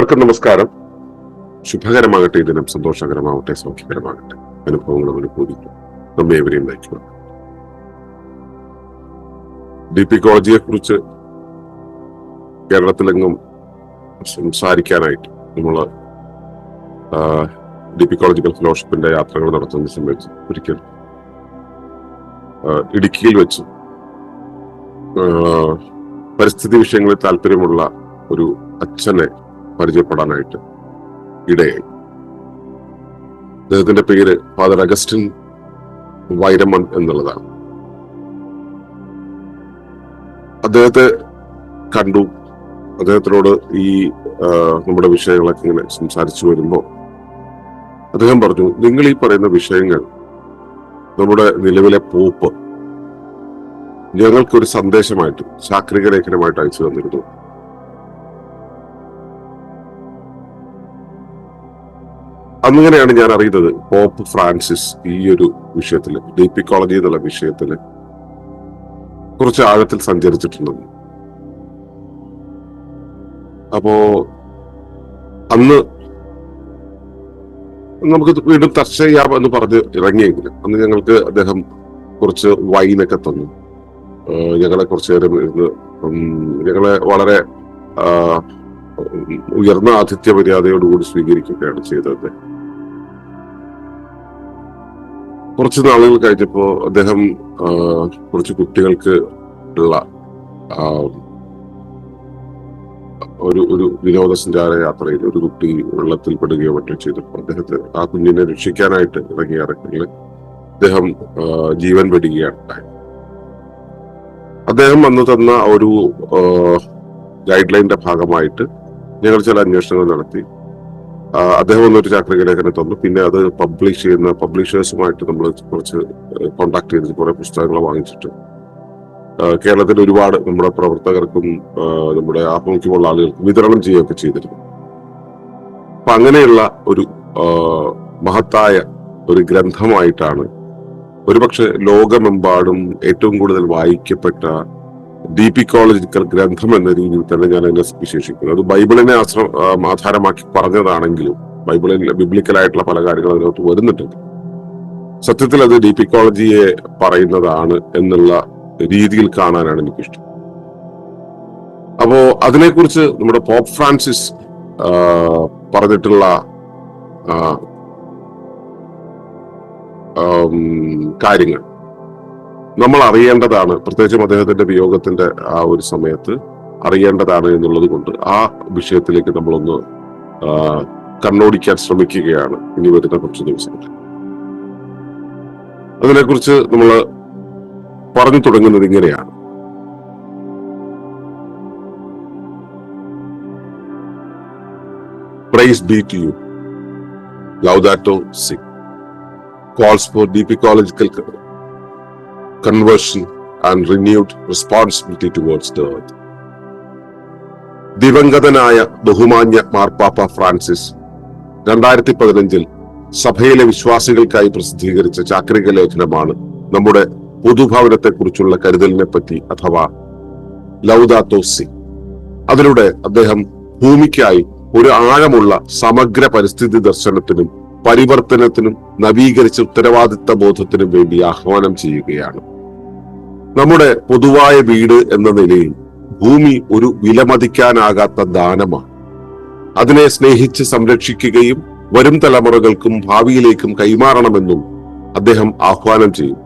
ഏവർക്കും നമസ്കാരം. ശുഭകരമാകട്ടെ ഈ ദിനം സന്തോഷകരമാകട്ടെ സൗഖ്യകരമാകട്ടെ. അനുഭവങ്ങളും അനുഭൂതിക്കും നമ്മെ എവരെയും നയിക്കുക ഡി പി കോളേജിയെ കുറിച്ച് കേരളത്തിലെങ്ങും സംസാരിക്കാനായിട്ട് നമ്മൾ ഡി പി കോളേജിക്കൽ ഫെലോഷിപ്പിന്റെ യാത്രകൾ നടത്തുന്ന സമയത്ത് ഒരിക്കൽ ഇടുക്കിയിൽ വെച്ച് പരിസ്ഥിതി വിഷയങ്ങളിൽ താല്പര്യമുള്ള ഒരു അച്ഛനെ പരിചയപ്പെടാനായിട്ട് ഇടയായി. അദ്ദേഹത്തിന്റെ പേര് ഫാദർ അഗസ്റ്റിൻ വൈരമൺ എന്നുള്ളതാണ്. അദ്ദേഹത്തെ കണ്ടു. അദ്ദേഹത്തിനോട് ഈ നമ്മുടെ വിഷയങ്ങളൊക്കെ ഇങ്ങനെ സംസാരിച്ചു വരുമ്പോൾ അദ്ദേഹം പറഞ്ഞു നിങ്ങൾ ഈ പറയുന്ന വിഷയങ്ങൾ നമ്മുടെ നിലവിലെ പോപ്പ് ഞങ്ങൾക്കൊരു സന്ദേശമായിട്ട് ശാക്രിക ലേഖനമായിട്ട് അയച്ചു തന്നിരുന്നു. അങ്ങനെയാണ് ഞാൻ അറിയുന്നത് പോപ്പ് ഫ്രാൻസിസ് ഈ ഒരു വിഷയത്തിൽ ഡീപ്പിക്കോളജി എന്നുള്ള വിഷയത്തിൽ കുറച്ച് ആഴത്തിൽ സഞ്ചരിച്ചിട്ടുണ്ടെന്ന് അപ്പോ അന്ന് നമുക്ക് വീണ്ടും ചർച്ച ചെയ്യാം എന്ന് പറഞ്ഞ് ഇറങ്ങിയെങ്കിലും അന്ന് ഞങ്ങൾക്ക് അദ്ദേഹം കുറച്ച് വൈനൊക്കെ തന്നു. ഞങ്ങളെ കുറച്ച് നേരം ഇരുന്ന് ഞങ്ങളെ വളരെ ഉയർന്ന ആതിഥ്യ മര്യാദയോടുകൂടി സ്വീകരിക്കുകയാണ് ചെയ്തത്. കുറച്ച് നാളുകൾ കഴിഞ്ഞപ്പോ അദ്ദേഹം കുറച്ച് കുട്ടികൾക്ക് ഉള്ള ഒരു ഒരു വിനോദസഞ്ചാര യാത്രയിൽ ഒരു കുട്ടി വെള്ളത്തിൽ പെടുകയോ മറ്റോ ചെയ്തപ്പോൾ അദ്ദേഹത്തെ ആ കുഞ്ഞിനെ രക്ഷിക്കാനായിട്ട് ഇറങ്ങിയ ഇറക്കങ്ങളിൽ അദ്ദേഹം ജീവൻ വെടിയുകയാണ്. അദ്ദേഹം വന്നു തന്ന ഒരു ഗൈഡ് ലൈനിന്റെ ഭാഗമായിട്ട് ഞങ്ങൾ ചില അന്വേഷണങ്ങൾ നടത്തി. അദ്ദേഹം വന്നൊരു ചാക്രിക ലേഖനം തന്നു. പിന്നെ അത് പബ്ലിഷ് ചെയ്യുന്ന പബ്ലിഷേഴ്സുമായിട്ട് നമ്മൾ കുറച്ച് കോണ്ടാക്ട് ചെയ്തിട്ട് കുറെ പുസ്തകങ്ങൾ വാങ്ങിച്ചിട്ട്. കേരളത്തിൽ ഒരുപാട് നമ്മുടെ പ്രവർത്തകർക്കും നമ്മുടെ ആഭിമുഖ്യമുള്ള ആളുകൾക്കും വിതരണം ചെയ്യുകയൊക്കെ ചെയ്തിരുന്നു. അപ്പൊ അങ്ങനെയുള്ള ഒരു മഹത്തായ ഒരു ഗ്രന്ഥമായിട്ടാണ് ഒരുപക്ഷെ ലോകമെമ്പാടും ഏറ്റവും കൂടുതൽ വായിക്കപ്പെട്ട കോളേജ് ഗ്രന്ഥം എന്ന രീതിയിൽ തന്നെ ഞാൻ അതിനെ വിശേഷിക്കുന്നു അത് ബൈബിളിനെ ആശ്ര ആധാരമാക്കി പറഞ്ഞതാണെങ്കിലും ബൈബിളിൽ ബിബ്ലിക്കലായിട്ടുള്ള പല കാര്യങ്ങളും അതിനകത്ത് വരുന്നുണ്ട്. സത്യത്തിൽ അത് ഡി പി കോളേജിയെ പറയുന്നതാണ് എന്നുള്ള രീതിയിൽ കാണാനാണ് എനിക്കിഷ്ടം. അപ്പോ അതിനെക്കുറിച്ച് നമ്മുടെ പോപ്പ് ഫ്രാൻസിസ് പറഞ്ഞിട്ടുള്ള കാര്യങ്ങൾ. നമ്മൾ അറിയേണ്ടതാണ് പ്രത്യേകിച്ചും അദ്ദേഹത്തിന്റെ വിയോഗത്തിന്റെ ആ ഒരു സമയത്ത് അറിയേണ്ടതാണ് എന്നുള്ളത് കൊണ്ട് ആ വിഷയത്തിലേക്ക് നമ്മളൊന്ന് കണ്ണോടിക്കാൻ ശ്രമിക്കുകയാണ് ഇനി വരുന്ന കുറച്ച് ദിവസങ്ങൾ. അതിനെക്കുറിച്ച് നമ്മൾ പറഞ്ഞു തുടങ്ങുന്നത് ഇങ്ങനെയാണ്. Praise be to you Laudato Singh for deep ecological conversion and renewed responsibility towards the earth. ദിവംഗതനായ ബഹുമാന്യ മാർപ്പാപ്പ ഫ്രാൻസിസ് രണ്ടായിരത്തി പതിനഞ്ചിൽ സഭയിലെ വിശ്വാസികൾക്കായി പ്രസിദ്ധീകരിച്ച ചാക്രിക ലേഖനമാണ് നമ്മുടെ പൊതുഭവനത്തെക്കുറിച്ചുള്ള കരുതലിനെ പറ്റി അഥവാ ലൗദാത്തോസി അതിലൂടെ അദ്ദേഹം ഭൂമിക്കായി ഒരു ആഴമുള്ള സമഗ്ര പരിസ്ഥിതി ദർശനത്തിനും പരിവർത്തനത്തിനും നവീകരിച്ച ഉത്തരവാദിത്ത ബോധത്തിനും വേണ്ടി ആഹ്വാനം ചെയ്യുകയാണ്. നമ്മുടെ പൊതുവായ വീട് എന്ന നിലയിൽ ഭൂമി ഒരു വിലമതിക്കാനാകാത്ത ദാനമാണ്. അതിനെ സ്നേഹിച്ച് സംരക്ഷിക്കുകയും വരും തലമുറകൾക്കും ഭാവിയിലേക്കും കൈമാറണമെന്നും അദ്ദേഹം ആഹ്വാനം ചെയ്യും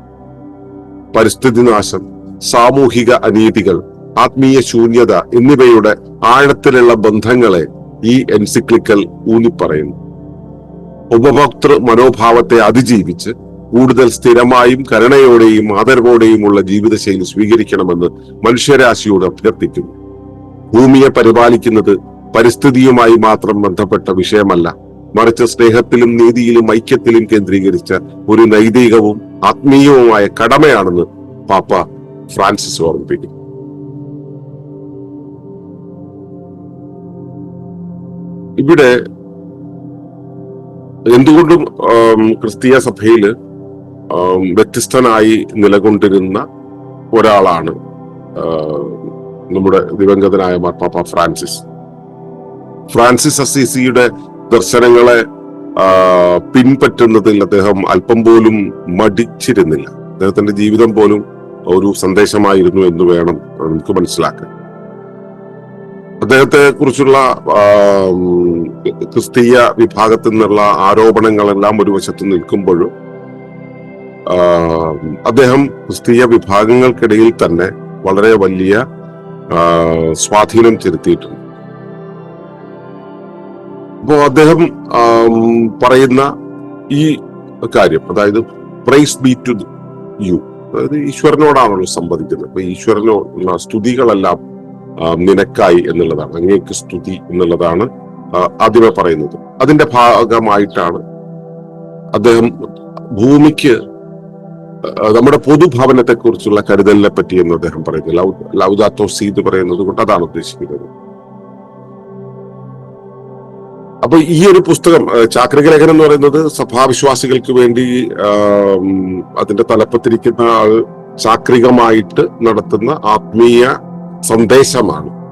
പരിസ്ഥിതി നാശം സാമൂഹിക അനീതികൾ ആത്മീയ ശൂന്യത എന്നിവയുടെ ആഴത്തിലുള്ള ബന്ധങ്ങളെ ഈ എൻസിക്ലിക്കൽ ഊന്നിപ്പറയുന്നു. ഉപഭോക്തൃ മനോഭാവത്തെ അതിജീവിച്ച് കൂടുതൽ സ്ഥിരമായും കരുണയോടെയും ആദരവോടെയുമുള്ള ജീവിതശൈലി സ്വീകരിക്കണമെന്ന് മനുഷ്യരാശിയോട് അഭ്യർത്ഥിക്കുന്നു. ഭൂമിയെ പരിപാലിക്കുന്നത് പരിസ്ഥിതിയുമായി മാത്രം ബന്ധപ്പെട്ട വിഷയമല്ല മറിച്ച് സ്നേഹത്തിലും നീതിയിലും ഐക്യത്തിലും കേന്ദ്രീകരിച്ച ഒരു നൈതികവും ആത്മീയവുമായ കടമയാണെന്ന് പാപ്പ ഫ്രാൻസിസ് ഓർമ്മിപ്പിക്കും ഇവിടെ എന്തുകൊണ്ടും ക്രിസ്തീയ സഭയിൽ ആം, വ്യത്യസ്തനായി നിലകൊണ്ടിരുന്ന ഒരാളാണ് നമ്മുടെ ദിവംഗതനായ മാർപ്പാപ്പ ഫ്രാൻസിസ്. ഫ്രാൻസിസ് അസീസിയുടെ ദർശനങ്ങളെ പിൻപറ്റുന്നതിൽ അദ്ദേഹം അല്പം പോലും മടിച്ചിരുന്നില്ല. അദ്ദേഹത്തിന്റെ ജീവിതം പോലും ഒരു സന്ദേശമായിരുന്നു എന്ന് വേണം നമുക്ക് മനസ്സിലാക്കാൻ. അദ്ദേഹത്തെ കുറിച്ചുള്ള ക്രിസ്തീയ വിഭാഗത്തിൽ നിന്നുള്ള ആരോപണങ്ങളെല്ലാം ഒരു വശത്ത് നിൽക്കുമ്പോഴും അദ്ദേഹം ക്രിസ്തീയ വിഭാഗങ്ങൾക്കിടയിൽ തന്നെ വളരെ വലിയ സ്വാധീനം ചെലുത്തിയിട്ടുണ്ട്. അപ്പോ അദ്ദേഹം പറയുന്ന ഈ കാര്യം അതായത് പ്രൈസ് ബി ടു യു അതായത് ഈശ്വരനോടാണല്ലോ സംവദിക്കുന്നത്. അപ്പൊ ഈശ്വരനോടുള്ള സ്തുതികളെല്ലാം നിനക്കായി എന്നുള്ളതാണ്. അങ്ങേക്ക് സ്തുതി എന്നുള്ളതാണ് ആദ്യമേ പറയുന്നത്. അതിന്റെ ഭാഗമായിട്ടാണ് അദ്ദേഹം ഭൂമിക്ക് നമ്മുടെ പൊതുഭവനത്തെ കുറിച്ചുള്ള കരുതലിനെ പറ്റി എന്ന് അദ്ദേഹം പറയുന്നത്. ലൗ ലൗദാത്തോ സി എന്ന് പറയുന്നത് കൊണ്ട് അതാണ് ഉദ്ദേശിക്കുന്നത്. അപ്പൊ ഈ ഒരു പുസ്തകം ചാക്രിക ലേഖനം എന്ന് പറയുന്നത് സഭാവിശ്വാസികൾക്ക് വേണ്ടി അതിന്റെ തലപ്പത്തിരിക്കുന്ന ആൾ ചാക്രികമായിട്ട് നടത്തുന്ന ആത്മീയ സന്ദേശമാണ്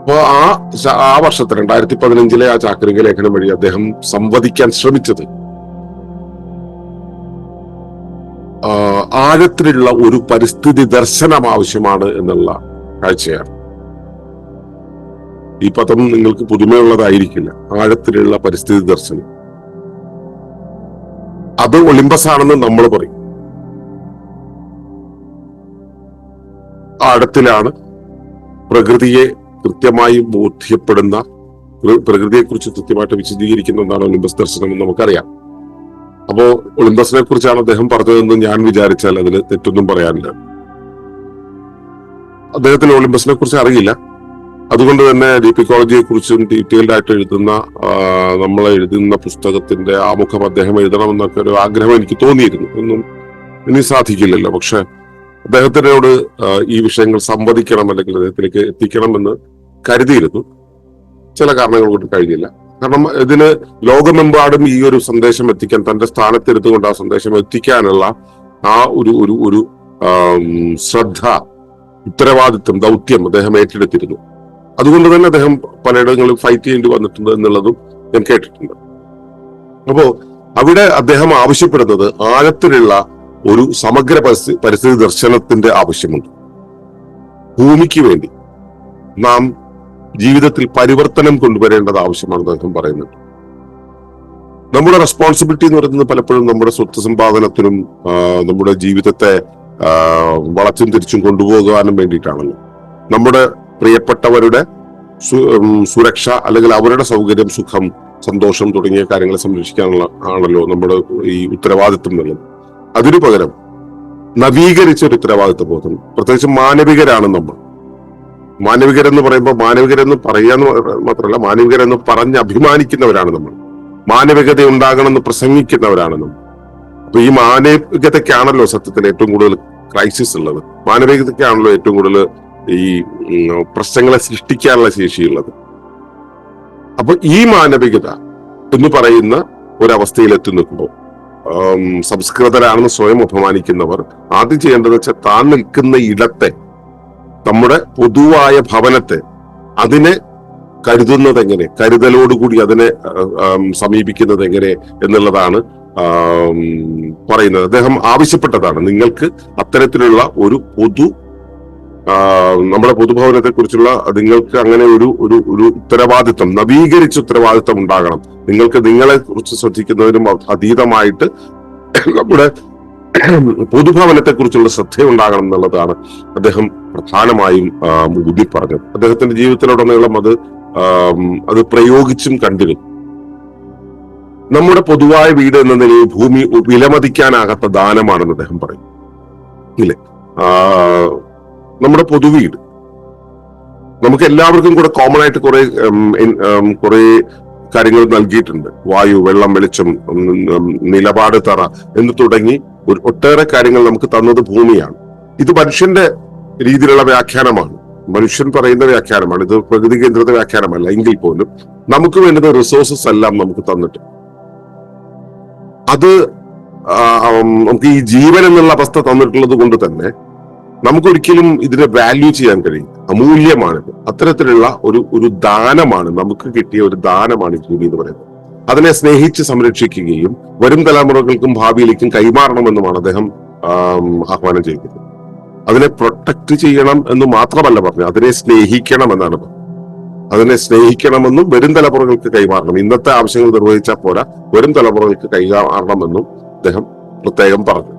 അപ്പോ ആ ആ വർഷത്തെ രണ്ടായിരത്തി പതിനഞ്ചിലെ ആ ചാക്രിക ലേഖനം വഴി അദ്ദേഹം സംവദിക്കാൻ ശ്രമിച്ചത്. ആഴത്തിലുള്ള ഒരു പരിസ്ഥിതി ദർശനം ആവശ്യമാണ് എന്നുള്ള കാഴ്ചയാണ്. ഈ പദം നിങ്ങൾക്ക് പുതുമയുള്ളതായിരിക്കില്ല. ആഴത്തിലുള്ള പരിസ്ഥിതി ദർശനം. അത് ഒളിമ്പസ് ആണെന്ന് നമ്മൾ പറയും. ആഴത്തിലാണ് പ്രകൃതിയെ കൃത്യമായി ബോധ്യപ്പെടുന്ന പ്രകൃതിയെക്കുറിച്ച് കൃത്യമായിട്ട് വിശദീകരിക്കുന്ന ഒന്നാണ് ഒളിമ്പസ് ദർശനം എന്ന് നമുക്കറിയാം. അപ്പോ ഒളിമ്പസിനെ കുറിച്ചാണ് അദ്ദേഹം പറഞ്ഞതെന്ന് ഞാൻ വിചാരിച്ചാൽ അതിന് തെറ്റൊന്നും പറയാനില്ല. അദ്ദേഹത്തിന് ഒളിമ്പസിനെ കുറിച്ച് അറിയില്ല. അതുകൊണ്ട് തന്നെ ഡിപ്പിക്കോളജിയെ കുറിച്ചും ഡീറ്റെയിൽഡ് ആയിട്ട് എഴുതുന്ന നമ്മൾ എഴുതുന്ന പുസ്തകത്തിന്റെ ആമുഖം അദ്ദേഹം എഴുതണമെന്നൊക്കെ ഒരു ആഗ്രഹം എനിക്ക് തോന്നിയിരുന്നു. ഒന്നും ഇനി സാധിക്കില്ലല്ലോ. പക്ഷെ അദ്ദേഹത്തിനോട് ഈ വിഷയങ്ങൾ സംവദിക്കണം അല്ലെങ്കിൽ അദ്ദേഹത്തിലേക്ക് എത്തിക്കണമെന്ന് കരുതിയിരുന്നു. ചില കാരണങ്ങൾ കൊണ്ട് കഴിഞ്ഞില്ല. കാരണം ഇതിന് ലോകമെമ്പാടും ഈ ഒരു സന്ദേശം എത്തിക്കാൻ തന്റെ സ്ഥാനത്തിരുത്തുകൊണ്ട് ആ സന്ദേശം എത്തിക്കാനുള്ള ആ ഒരു ഒരു ഒരു ശ്രദ്ധ ഉത്തരവാദിത്വം ദൗത്യം അദ്ദേഹം ഏറ്റെടുത്തിരുന്നു. അതുകൊണ്ട് തന്നെ അദ്ദേഹം പലയിടങ്ങളിൽ ഫൈറ്റ് ചെയ്യേണ്ടി വന്നിട്ടുണ്ട് എന്നുള്ളതും ഞാൻ കേട്ടിട്ടുണ്ട്. അപ്പോ അവിടെ അദ്ദേഹം ആവശ്യപ്പെടുന്നത് ആഴത്തിലുള്ള ഒരു സമഗ്ര പരിസ്ഥിതി ദർശനത്തിന്റെ ആവശ്യമുണ്ട്. ഭൂമിക്ക് വേണ്ടി നാം ജീവിതത്തിൽ പരിവർത്തനം കൊണ്ടുവരേണ്ടത് ആവശ്യമാണെന്ന് അദ്ദേഹം പറയുന്നുണ്ട്. നമ്മുടെ റെസ്പോൺസിബിലിറ്റി എന്ന് പറയുന്നത് പലപ്പോഴും നമ്മുടെ സ്വത്ത് സമ്പാദനത്തിനും നമ്മുടെ ജീവിതത്തെ വളച്ചും തിരിച്ചും കൊണ്ടുപോകാനും വേണ്ടിയിട്ടാണല്ലോ. നമ്മുടെ പ്രിയപ്പെട്ടവരുടെ സുരക്ഷ അല്ലെങ്കിൽ അവരുടെ സൗകര്യം സുഖം സന്തോഷം തുടങ്ങിയ കാര്യങ്ങളെ സംരക്ഷിക്കാനുള്ള ആണല്ലോ നമ്മുടെ ഈ ഉത്തരവാദിത്വം എന്നുള്ളത്. അതിനു പകരം നവീകരിച്ച ഒരു ഉത്തരവാദിത്വ ബോധം. പ്രത്യേകിച്ച് മാനവികരാണ് നമ്മൾ. മാനവികരെന്ന് പറയുമ്പോൾ മാനവികരെന്ന് പറയാന്ന് മാത്രമല്ല മാനവികരെന്ന് പറഞ്ഞ് അഭിമാനിക്കുന്നവരാണ് നമ്മൾ. മാനവികത ഉണ്ടാകണമെന്ന് പ്രസംഗിക്കുന്നവരാണ് നമ്മൾ. അപ്പൊ ഈ മാനവികതയ്ക്കാണല്ലോ സത്യത്തിൽ ഏറ്റവും കൂടുതൽ ക്രൈസിസ് ഉള്ളത്. മാനവികതയ്ക്കാണല്ലോ ഏറ്റവും കൂടുതൽ ഈ പ്രശ്നങ്ങളെ സൃഷ്ടിക്കാനുള്ള ശേഷിയുള്ളത്. അപ്പൊ ഈ മാനവികത എന്ന് പറയുന്ന ഒരവസ്ഥയിൽ എത്തി നിൽക്കുമ്പോൾ സംസ്കൃതരാണെന്ന് സ്വയം അഭിമാനിക്കുന്നവർ ആദ്യം ചെയ്യേണ്ടത് വെച്ചാൽ താൻ നിൽക്കുന്ന ഇടത്തെ നമ്മുടെ പൊതുവായ ഭവനത്തെ അതിനെ കരുതുന്നത് എങ്ങനെ കരുതലോടുകൂടി അതിനെ സമീപിക്കുന്നത് എങ്ങനെ എന്നുള്ളതാണ് പറയുന്നത്. അദ്ദേഹം ആവശ്യപ്പെട്ടതാണ്. നിങ്ങൾക്ക് അത്തരത്തിലുള്ള ഒരു പൊതു നമ്മുടെ പൊതുഭവനത്തെ കുറിച്ചുള്ള നിങ്ങൾക്ക് അങ്ങനെ ഒരു ഒരു ഒരു ഉത്തരവാദിത്വം നവീകരിച്ച ഉത്തരവാദിത്വം ഉണ്ടാകണം. നിങ്ങൾക്ക് നിങ്ങളെ കുറിച്ച് ശ്രദ്ധിക്കുന്നതിനും അതീതമായിട്ട് നമ്മുടെ പൊതുഭവനത്തെ കുറിച്ചുള്ള ശ്രദ്ധ ഉണ്ടാകണം എന്നുള്ളതാണ് അദ്ദേഹം പ്രധാനമായും ഊന്നി പറഞ്ഞത് അദ്ദേഹത്തിന്റെ ജീവിതത്തിലുടനീളം അത് അത് പ്രയോഗിച്ചും കണ്ടിരുന്നു. നമ്മുടെ പൊതുവായ വീട് എന്ന നിലയിൽ ഭൂമി വിലമതിക്കാനാകാത്ത ദാനമാണെന്ന് അദ്ദേഹം പറയും. ഇല്ലേ? ആ, നമ്മുടെ പൊതുവീട്. നമുക്ക് എല്ലാവർക്കും കൂടെ കോമൺ ആയിട്ട് കുറെ കുറെ കാര്യങ്ങൾ നൽകിയിട്ടുണ്ട്. വായു വെള്ളം വെളിച്ചം നിലപാട് തറ എന്ന് തുടങ്ങി ഒരു ഒട്ടേറെ കാര്യങ്ങൾ നമുക്ക് തന്നത് ഭൂമിയാണ്. ഇത് മനുഷ്യന്റെ രീതിയിലുള്ള വ്യാഖ്യാനമാണ്. മനുഷ്യൻ പറയുന്ന വ്യാഖ്യാനമാണ്. ഇത് പ്രകൃതി കേന്ദ്രിത വ്യാഖ്യാനമല്ല. എങ്കിൽ പോലും നമുക്ക് വേണ്ടുന്ന റിസോഴ്സസ് എല്ലാം നമുക്ക് തന്നിട്ട്. അത് നമുക്ക് ഈ ജീവൻ എന്നുള്ള അവസ്ഥ തന്നിട്ടുള്ളത് കൊണ്ട് തന്നെ നമുക്കൊരിക്കലും ഇതിനെ വാല്യൂ ചെയ്യാൻ കഴിയും അമൂല്യമാണിത്. അത്തരത്തിലുള്ള ഒരു ഒരു ദാനമാണ് നമുക്ക് കിട്ടിയ ഒരു ദാനമാണ് ഭൂമി എന്ന് പറയുന്നത്. അതിനെ സ്നേഹിച്ച് സംരക്ഷിക്കുകയും വരും തലമുറകൾക്കും ഭാവിയിലേക്കും കൈമാറണമെന്നുമാണ് അദ്ദേഹം ആഹ്വാനം ചെയ്യുന്നത് അതിനെ പ്രൊട്ടക്ട് ചെയ്യണം എന്ന് മാത്രമല്ല പറഞ്ഞു അതിനെ സ്നേഹിക്കണം എന്നാണ് പറഞ്ഞത്. അതിനെ സ്നേഹിക്കണമെന്നും വരും തലമുറകൾക്ക് കൈമാറണം. ഇന്നത്തെ ആവശ്യങ്ങൾ നിർവഹിച്ചാൽ പോരാ. വരും തലമുറകൾക്ക് കൈമാറണമെന്നും അദ്ദേഹം പ്രത്യേകം പറഞ്ഞു.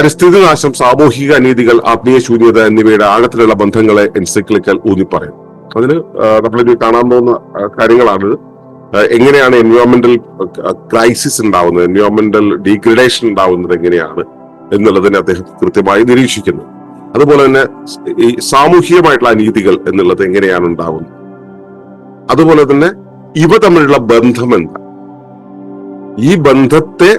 പരിസ്ഥിതി നാശം സാമൂഹിക അനീതികൾ ആത്മീയ ശൂന്യത എന്നിവയുടെ ആഴത്തിലുള്ള ബന്ധങ്ങളെ എൻസൈക്ലിക്കൽ ഊന്നിപ്പറയും. അതിന് നമ്മളിനി കാണാൻ പോകുന്ന കാര്യങ്ങളാണ്. എങ്ങനെയാണ് എൻവയോൺമെന്റൽ ക്രൈസിസ് ഉണ്ടാവുന്നത് എൻവയോൺമെന്റൽ ഡീഗ്രഡേഷൻ ഉണ്ടാവുന്നത് എങ്ങനെയാണ് എന്നുള്ളതിനെ അദ്ദേഹം കൃത്യമായി നിരീക്ഷിക്കുന്നു. അതുപോലെ തന്നെ ഈ സാമൂഹികമായിട്ടുള്ള അനീതികൾ എന്നുള്ളത് എങ്ങനെയാണ് ഉണ്ടാവുന്നത്? അതുപോലെ തന്നെ ഇവ തമ്മിലുള്ള ബന്ധം എന്താ? ഈ ബന്ധത്തെ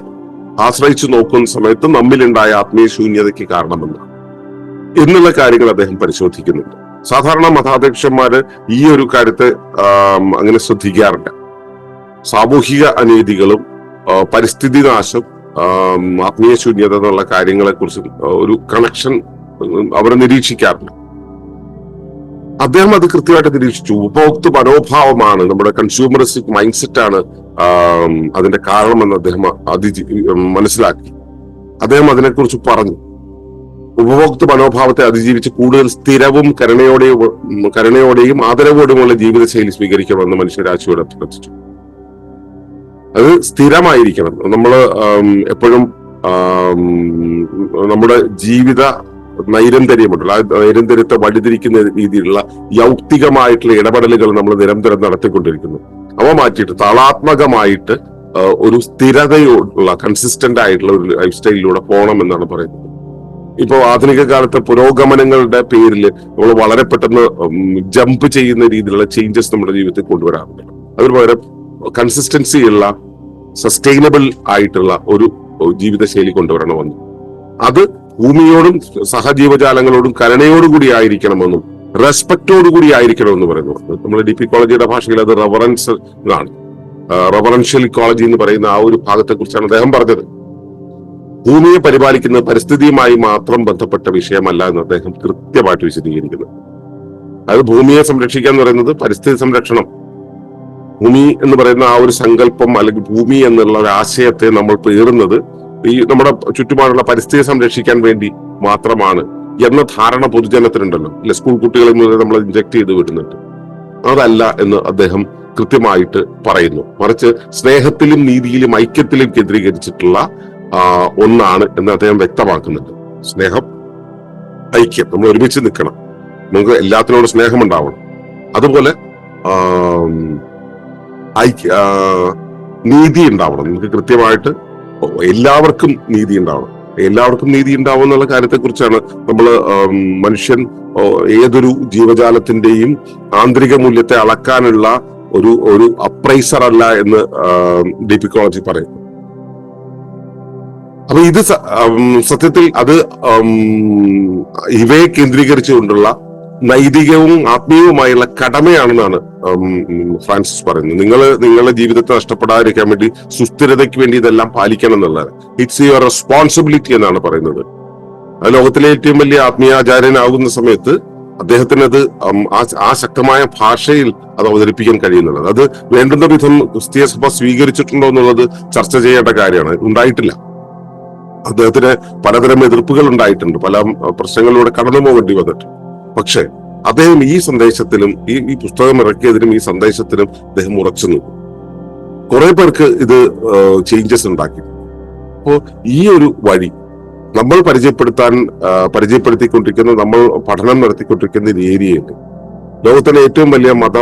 ആശ്രയിച്ചു നോക്കുന്ന സമയത്ത് നമ്മിലുണ്ടായ ആത്മീയ ശൂന്യതയ്ക്ക് കാരണമെന്ന് എന്നുള്ള കാര്യങ്ങൾ അദ്ദേഹം പരിശോധിക്കുന്നുണ്ട്. സാധാരണ മതാധ്യക്ഷന്മാര് ഈ ഒരു കാര്യത്തെ അങ്ങനെ ശ്രദ്ധിക്കാറില്ല. സാമൂഹിക അനീതികളും പരിസ്ഥിതി നാശം ആത്മീയ ശൂന്യത എന്നുള്ള കാര്യങ്ങളെ കുറിച്ച് ഒരു കണക്ഷൻ അവരെ നിരീക്ഷിക്കാറില്ല. അദ്ദേഹം അത് കൃത്യമായിട്ട് നിരീക്ഷിച്ചു. ഉപഭോക്തൃ മനോഭാവമാണ് നമ്മുടെ കൺസ്യൂമറിസ്റ്റിക് മൈൻഡ് സെറ്റ് ആണ് അതിന്റെ കാരണമെന്ന് അദ്ദേഹം അതി മനസ്സിലാക്കി. അദ്ദേഹം അതിനെക്കുറിച്ച് പറഞ്ഞു. ഉപഭോക്തൃ മനോഭാവത്തെ അതിജീവിച്ച് കൂടുതൽ സ്ഥിരവും കരുണയോടെയും കരുണയോടെയും ആദരവോടെയുമുള്ള ജീവിതശൈലി സ്വീകരിക്കണമെന്ന് മനുഷ്യരാശിയോട് അഭ്യർത്ഥിച്ചു. അത് സ്ഥിരമായിരിക്കണം. നമ്മൾ എപ്പോഴും നമ്മുടെ ജീവിത നൈരന്തര്യമുണ്ടല്ലോ ആ നൈരന്തര്യത്തെ വഴിതിരിക്കുന്ന രീതിയിലുള്ള യൗക്തികമായിട്ടുള്ള ഇടപെടലുകൾ നമ്മൾ നിരന്തരം നടത്തിക്കൊണ്ടിരിക്കുന്നു. അവ മാറ്റിയിട്ട് താളാത്മകമായിട്ട് ഒരു സ്ഥിരതയുള്ള കൺസിസ്റ്റന്റ് ആയിട്ടുള്ള ഒരു ലൈഫ് സ്റ്റൈലിലൂടെ പോകണം എന്നാണ് പറയുന്നത്. ഇപ്പൊ ആധുനിക കാലത്തെ പുരോഗമനങ്ങളുടെ പേരിൽ നമ്മൾ വളരെ പെട്ടെന്ന് ജമ്പ് ചെയ്യുന്ന രീതിയിലുള്ള ചേഞ്ചസ് നമ്മുടെ ജീവിതത്തിൽ കൊണ്ടുവരാറുണ്ട്. അതിന് പകരം കൺസിസ്റ്റൻസി ഉള്ള സസ്റ്റൈനബിൾ ആയിട്ടുള്ള ഒരു ജീവിതശൈലി കൊണ്ടുവരണമെന്നും. അത് ഭൂമിയോടും സഹജീവജാലങ്ങളോടും കരുണയോടുകൂടി ആയിരിക്കണമെന്നും റെസ്പെക്റ്റോടുകൂടി ആയിരിക്കണമെന്ന് പറയുന്നു. നമ്മൾ ഡി പി കോളേജിയുടെ ഭാഷയിൽ അത് റെവറൻസ് ആണ് റെവറൻഷ്യൽ ഇക്കോളജി എന്ന് പറയുന്ന ആ ഒരു ഭാഗത്തെ കുറിച്ചാണ് അദ്ദേഹം പറഞ്ഞത്. ഭൂമിയെ പരിപാലിക്കുന്ന പരിസ്ഥിതിയുമായി മാത്രം ബന്ധപ്പെട്ട വിഷയമല്ല എന്ന് അദ്ദേഹം കൃത്യമായിട്ട് വിശദീകരിക്കുന്നു. അത് ഭൂമിയെ സംരക്ഷിക്കുക എന്ന് പറയുന്നത് പരിസ്ഥിതി സംരക്ഷണം. ഭൂമി എന്ന് പറയുന്ന ആ ഒരു സങ്കല്പം അല്ലെങ്കിൽ ഭൂമി എന്നുള്ള ഒരു ആശയത്തെ നമ്മൾ പേറുന്നത് ഈ നമ്മുടെ ചുറ്റുപാടുള്ള പരിസ്ഥിതി സംരക്ഷിക്കാൻ വേണ്ടി മാത്രമാണ്. എന്ന ധാരണ പൊതുജനത്തിനുണ്ടല്ലോ. ഇല്ല സ്കൂൾ കുട്ടികളിൽ നിന്ന് നമ്മൾ ഇഞ്ചക്ട് ചെയ്ത് വിടുന്നുണ്ട്. അതല്ല എന്ന് അദ്ദേഹം കൃത്യമായിട്ട് പറയുന്നു. മറിച്ച് സ്നേഹത്തിലും നീതിയിലും ഐക്യത്തിലും കേന്ദ്രീകരിച്ചിട്ടുള്ള ഒന്നാണ് എന്ന് അദ്ദേഹം വ്യക്തമാക്കുന്നുണ്ട്. സ്നേഹം ഐക്യം. നമ്മൾ ഒരുമിച്ച് നിൽക്കണം. നമുക്ക് എല്ലാത്തിനോടും സ്നേഹം ഉണ്ടാവണം അതുപോലെ നീതി ഉണ്ടാവണം. നമുക്ക് കൃത്യമായിട്ട് എല്ലാവർക്കും നീതി ഉണ്ടാവണം. എല്ലാവർക്കും നീതി ഉണ്ടാവും എന്നുള്ള കാര്യത്തെക്കുറിച്ചാണ് നമ്മൾ മനുഷ്യൻ ഏതൊരു ജീവജാലത്തിന്റെയും ആന്തരിക മൂല്യത്തെ അളക്കാനുള്ള ഒരു ഒരു അപ്രൈസർ അല്ല എന്ന് ഡിപ്പിക്കോളജി പറയുന്നു. അപ്പൊ ഇത് സത്യത്തിൽ അത് ഇവയെ കേന്ദ്രീകരിച്ചുകൊണ്ടുള്ള നൈതികവും ആത്മീയവുമായുള്ള കടമയാണെന്നാണ് ഫ്രാൻസിസ് പറയുന്നത്. നിങ്ങൾ നിങ്ങളുടെ ജീവിതത്തെ നഷ്ടപ്പെടാതിരിക്കാൻ വേണ്ടി സുസ്ഥിരതയ്ക്ക് വേണ്ടി ഇതെല്ലാം പാലിക്കണം എന്നുള്ളത് ഇറ്റ്സ് യുവർ റെസ്പോൺസിബിലിറ്റി എന്നാണ് പറയുന്നത്. ലോകത്തിലെ ഏറ്റവും വലിയ ആത്മീയാചാര്യനാകുന്ന സമയത്ത് അദ്ദേഹത്തിന് അത് ആ- ശക്തമായ ഭാഷയിൽ അത് അവതരിപ്പിക്കാൻ കഴിയുന്നുള്ളത്. അത് വേണ്ടുന്ന വിധം ക്രിസ്തീയ സഭ സ്വീകരിച്ചിട്ടുണ്ടോ എന്നുള്ളത് ചർച്ച ചെയ്യേണ്ട കാര്യമാണ്. ഉണ്ടായിട്ടില്ല. അദ്ദേഹത്തിന് പലതരം എതിർപ്പുകൾ ഉണ്ടായിട്ടുണ്ട്. പല പ്രശ്നങ്ങളിലൂടെ കടന്നു പോകേണ്ടി വന്നിട്ട് പക്ഷേ അദ്ദേഹം ഈ സന്ദേശത്തിലും ഈ ഈ പുസ്തകം ഇറക്കിയതിനും ഈ സന്ദേശത്തിലും അദ്ദേഹം ഉറച്ചു നിന്നു. കുറെ പേർക്ക് ഇത് ചേഞ്ചസ് ഉണ്ടാക്കി. അപ്പോ ഈ ഒരു വഴി നമ്മൾ പരിചയപ്പെടുത്താൻ പരിചയപ്പെടുത്തിക്കൊണ്ടിരിക്കുന്ന നമ്മൾ പഠനം നടത്തിക്കൊണ്ടിരിക്കുന്ന ഒരു ഏരിയയിൽ ലോകത്തിലെ ഏറ്റവും വലിയ മത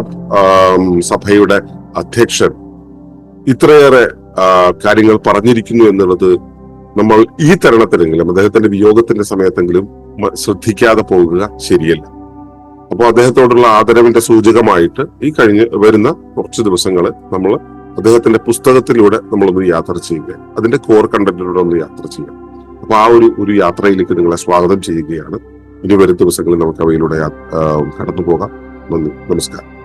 സഭയുടെ അധ്യക്ഷൻ ഇത്രയേറെ കാര്യങ്ങൾ പറഞ്ഞിരിക്കുന്നു എന്നുള്ളത് നമ്മൾ ഈ തരുണത്തിലെങ്കിലും അദ്ദേഹത്തിന്റെ വിയോഗത്തിന്റെ സമയത്തെങ്കിലും ശ്രദ്ധിക്കാതെ പോകുക ശരിയല്ല. അപ്പോൾ അദ്ദേഹത്തോടുള്ള ആദരവിന്റെ സൂചകമായിട്ട് ഈ കഴിഞ്ഞ് വരുന്ന കുറച്ച് ദിവസങ്ങളെ നമ്മൾ അദ്ദേഹത്തിന്റെ പുസ്തകത്തിലൂടെ നമ്മളൊന്ന് യാത്ര ചെയ്യുക. അതിന്റെ കോർ കണ്ടന്റിലൂടെ ഒന്ന് യാത്ര ചെയ്യുക. അപ്പൊ ആ ഒരു ഒരു യാത്രയിലേക്ക് നിങ്ങളെ സ്വാഗതം ചെയ്യുകയാണ്. ഇനി വരും ദിവസങ്ങളിൽ നമുക്ക് അവയിലൂടെ കടന്നു പോകാം. നന്ദി. നമസ്കാരം.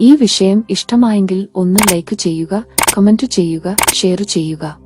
ഈ വിഷയം ഇഷ്ടമായെങ്കിൽ ഒന്ന് ലൈക്ക് ചെയ്യുക കമന്റ് ചെയ്യുക ഷെയർ ചെയ്യുക.